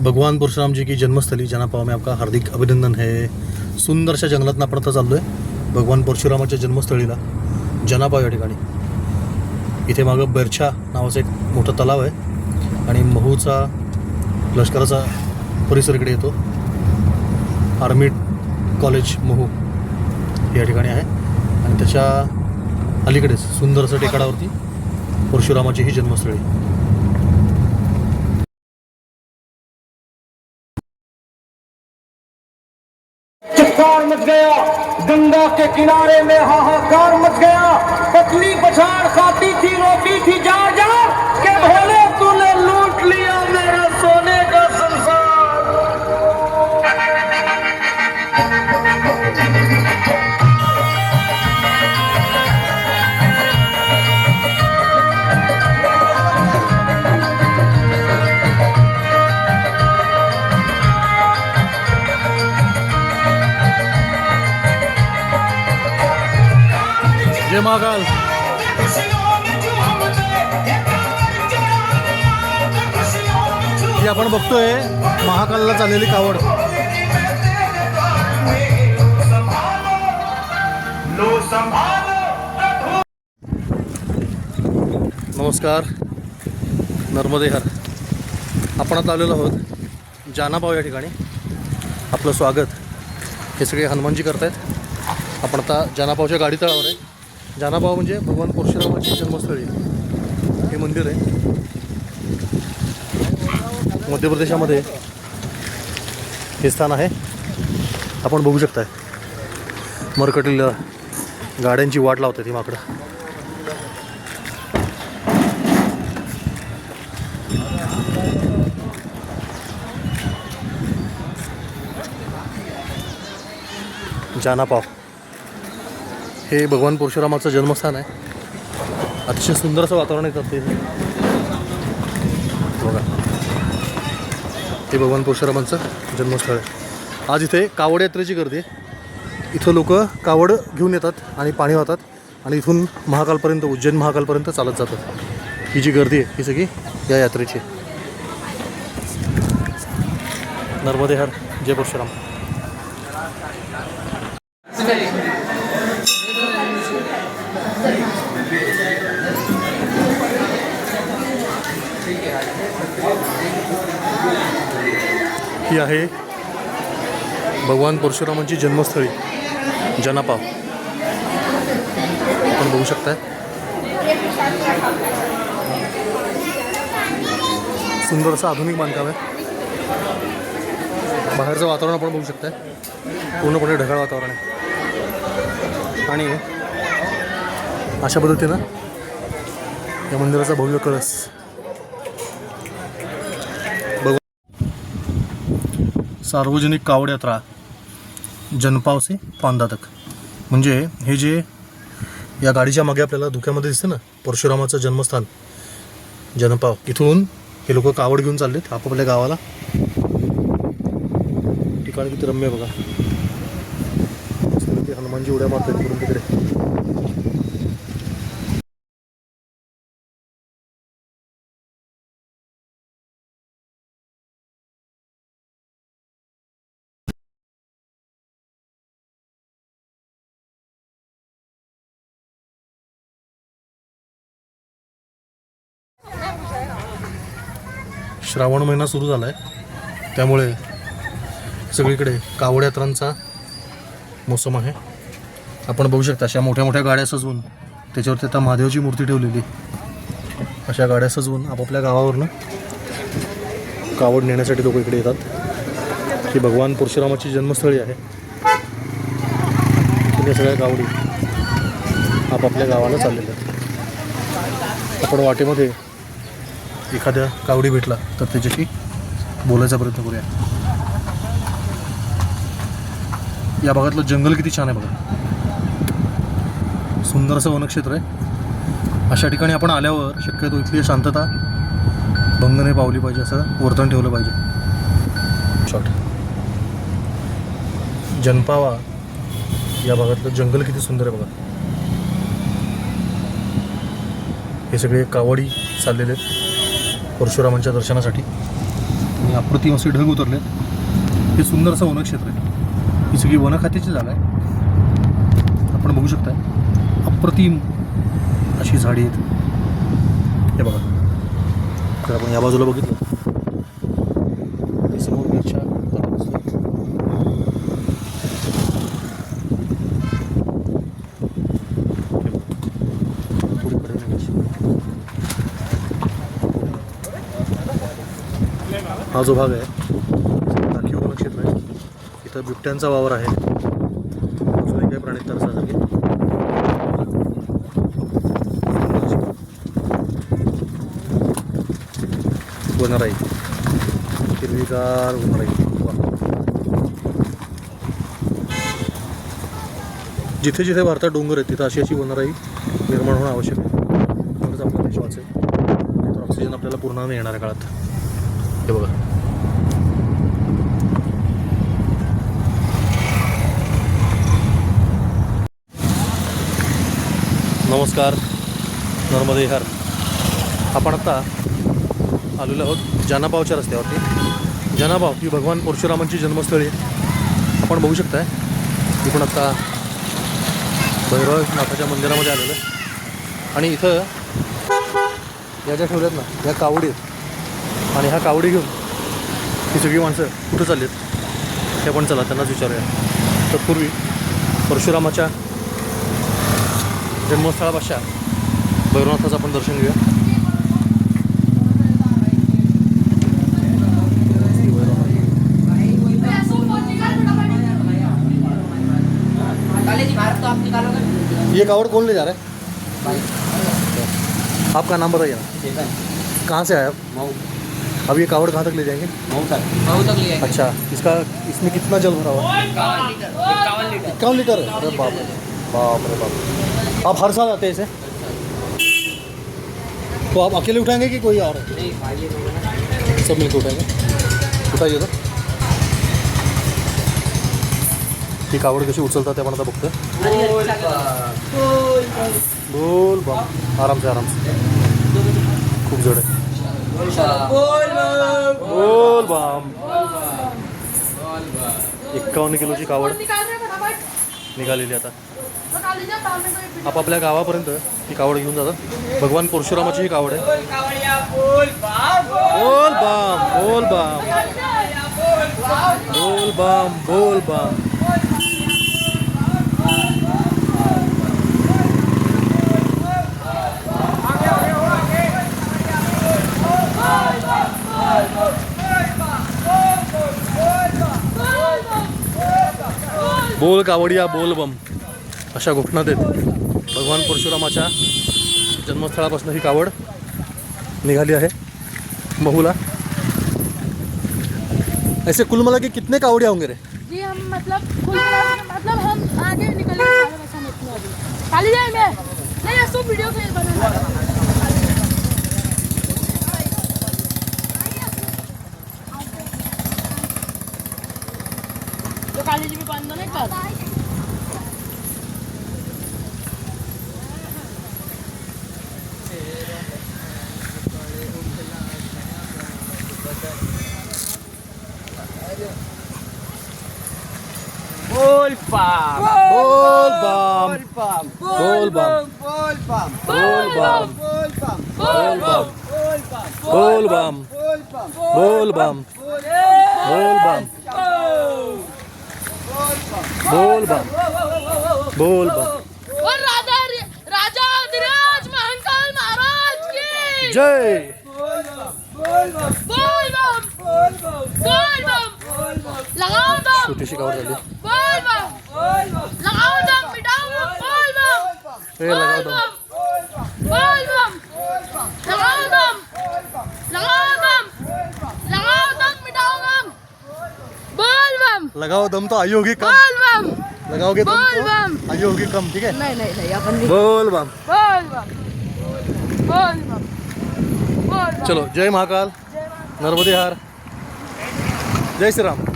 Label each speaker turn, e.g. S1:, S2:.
S1: भगवान परशुराम जी की जन्मस्थली जनापाव में आपका हार्दिक अभिनंदन है। सुंदरशा जंगलातनं आपण आता चाललो आहे भगवान परशुरामाच्या जन्मस्थळीला. जनापाव या ठिकाणी. इथे मागं बर्छा नावाचं एक मोठं तलाव आहे आणि महूचा लष्कराचा परिसर इकडे येतो. आर्मी कॉलेज महू या ठिकाणी आहे. आणि त्याच्या अलीकडेच सुंदर असं टेकाडावरती परशुरामाची ही जन्मस्थळी.
S2: मच गया। गंगा के किनारे में हाहाकार मच गया। पतली पछाड़
S1: महाकाल ही आपण बघतोय महाकालला चाललेली कावड. नमस्कार नर्मदेहर. आपण आता आलेलो आहोत जानाभाव या ठिकाणी. आपलं स्वागत. हे सगळे हनुमानजी करतायत. आपण आता जानाभावच्या गाडीतळावर आहे. जानाबाव म्हणजे भगवान परशुरामाची जन्मस्थळी. हे मंदिर आहे. मध्य प्रदेशामध्ये हे स्थान आहे. आपण बघू शकताय. मरकटीला गाड्यांची वाट लावते ती माकडं. जानापाव. हे भगवान परशुरामाचं जन्मस्थान आहे. अतिशय सुंदर असं वातावरण येतात ते. बघा. हे भगवान परशुरामांचं जन्मस्थळ आहे. आज इथे कावड यात्रेची गर्दी आहे. इथं लोक कावड घेऊन येतात आणि पाणी वाहतात आणि इथून महाकालपर्यंत उज्जैन महाकालपर्यंत चालत जातात. ही जी गर्दी आहे ही सगळी या यात्रेची नर्मदे हर जय परशुराम. ही आहे भगवान परशुरामांची जन्मस्थळी जनापा आपण बघू शकताय. सुंदर असं आधुनिक बांधकाम आहे. बाहेरचं वातावरण आपण बघू शकताय. पूर्णपणे ढगाळ वातावरण आहे. आणि अशा पद्धतीनं या मंदिराचा भव्य कळस सार्वजनिक कावड यात्रा जनपावसे पांदातक म्हणजे हे जे या गाडीच्या मागे आपल्याला धुक्यामध्ये दिसतं ना परशुरामाचं जन्मस्थान जनपाव. इथून हे लोक कावड घेऊन चाललेत आपापल्या गावाला. ठिकाण किती रम्य बघा. ते हनुमानजी उड्या मारतात इकडून तिकडे. श्रावण महिना सुरू झाला आहे त्यामुळे सगळीकडे कावड यात्रांचा मोसम आहे. आपण बघू शकता अशा मोठ्या मोठ्या गाड्या सजवून त्याच्यावरती आता महादेवची मूर्ती ठेवलेली. अशा गाड्या सजवून आपापल्या गावावरनं कावड नेण्यासाठी लोक इकडे येतात. ही भगवान परशुरामाची जन्मस्थळी आहे. त्या सगळ्या गावडी आपापल्या गावाला चाललेल्या आहेत. आपण वाटेमध्ये एखाद्या कावडी भेटला तर त्याच्याशी बोलायचा प्रयत्न करूया. या भागातलं जंगल किती छान आहे बघा. सुंदर असं वनक्षेत्र आहे. अशा ठिकाणी आपण आल्यावर शक्यतो इथली शांतता भंग नाही पावली पाहिजे असं वर्तन ठेवलं पाहिजे. शॉर्ट जनपावा या भागातलं जंगल किती सुंदर आहे बघा. हे सगळे कावडी चाललेले आहेत. परशुरामांच्या दर्शनासाठी. आणि अप्रतिम असे ढग उतरले हे सुंदरसं वनक्षेत्र आहे. ही सगळी वनखात्याची जागा आहे. आपण बघू शकताय अप्रतिम अशी झाडी आहेत. हे बघा. तर आपण या बाजूला बघितलं ते समोर बेरच्या तलाव दिसतोय. हे बघा. थोडी कडे निघायची. हा जो भाग आहे राखीव वनक्षेत्र आहे इथं बिबट्यांचा वावर आहे. अजूनही काही प्राणी तरसासारखे वनराई. हिरवीगार वनराई. वा. जिथे जिथे भारतात डोंगर आहेत तिथं अशी अशी वनराई निर्माण होणं आवश्यक आहे. तरच आपला देश वाचेल. तर ऑक्सिजन आपल्याला पूर्ण येणाऱ्या काळात. हे बघा. नमस्कार. नर्मदे हर. आपण आता आलेलो आहोत जनाभावच्या रस्त्यावरती. जनाभाव ही भगवान परशुरामांची जन्मस्थळी आहे. आपण बघू शकताय. मी पण आत्ता भैरवनाथाच्या मंदिरामध्ये आलेलं आहे. आणि इथं या ज्या ठेवल्यात ना या कावडी आहेत. आणि ह्या कावडी घेऊन ही सगळी माणसं कुठं चालली आहेत ते पण चला त्यांनाच विचारूया. तत्पूर्वी परशुरामाच्या जन्मस्थळापाशा भैरवनाथाचं आपण दर्शन घेऊया श्री भैरवनाथ.
S3: कॉलेज भारत तो आप निकालोगे
S1: ये कावड़ कौन ले जा रहा है? आपका नाम बताइए ना कहाँ से आए आप?
S3: मऊ।
S1: अब ये कावड़ कहाँ तक ले जाएँगे?
S3: मऊ तक। मऊ तक ले
S1: अच्छा इसका इसमें कितना जल भरा हुआ है?
S3: इक्यावन लीटर। इक्यावन लीटर।
S1: है अरे बाप रे बाप रे बाप आप हर साल आते हैं इसे? तो आप अकेले उठाएँगे कि कोई और? सब मिलकर उठाएँगे। उठाइए तो। ती कावड कशी उचलतात ते आपण आता बघतोय बोल बम आराम से आराम से। खूप जड। बोल बम एक्कावन्न किलोची कावड। निघालेली आता. आपापल्या गावापर्यंत ही कावड घेऊन जातात. भगवान परशुरामाची ही कावड आहे. बोल बाम बोल बाम. बोल बाम बोल बाम. बोल कावडिया बोल बम. अशा घोषणा देत भगवान परशुरामाच्या जन्मस्थळापासून ही कावड निघाली आहे बहुला. ऐसे कुल मला की कितने कावड़े होंगे रे?
S4: जी हम मतलब कुल मतलब हम आगे निकल सारे वैसा नहीं अभी। खाली जाए मैं। नहीं ऐसा वीडियो के तो कॉलेज भी बंद नहीं कर
S3: बोल पाम
S1: बोल बम
S3: पाम
S1: बोल बम
S3: बोल पाम
S1: बोल बम
S3: बोल पाम
S1: बोल बम
S3: बोल पाम
S1: बोल बम
S3: बोल पाम
S1: बोल बम बोल बम बोल बम
S4: और राजा राजा अधिराज महाकाल महाराज की।
S1: जय.
S4: बोल बम। बोल बम। लगाओ दम।
S1: छोटीशी कावड झाली
S4: बोल बम। लगाओ दम बोल
S1: हे लगाव दम।
S4: बोल बम। लगाओ दम। लगाओ
S1: लगाओ दम तो आई होगी कम।
S4: बोल बम।
S1: लगाओगे दम
S4: बोल बम।
S1: तो आई होगी कम ठीक है?
S4: नहीं नहीं नहीं अपन नहीं।
S1: बोल बम।
S4: बोल बम। बोल बम। बोल बम।
S1: चलो जय महाकाल। नर्मदे हार। जय श्री राम।